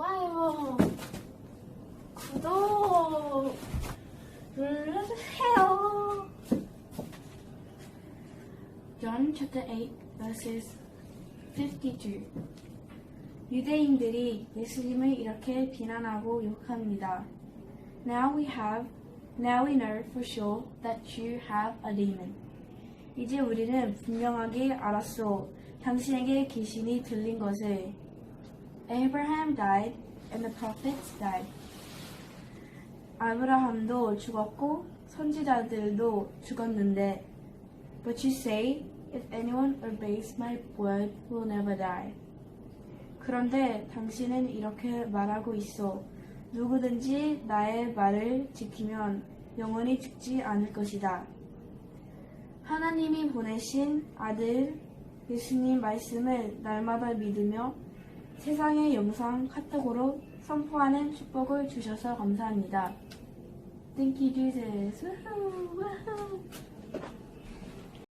좋아요, 구독 눌러주세요. John chapter 8 verses 52 유대인들이 예수님을 이렇게 비난하고 욕합니다. Now we have, now we know for sure that you have a demon. 이제 우리는 분명하게 알았소. 당신에게 귀신이 들린 것을. Abraham died and the prophets died. 아브라함도 죽었고 선지자들도 죽었는데 But you say, if anyone obeys my word, will never die. 그런데 당신은 이렇게 말하고 있어. 누구든지 나의 말을 지키면 영원히 죽지 않을 것이다. 하나님이 보내신 아들 예수님 말씀을 날마다 믿으며 세상의 영상 카톡으로 선포하는 축복을 주셔서 감사합니다. Thank you, Jesus.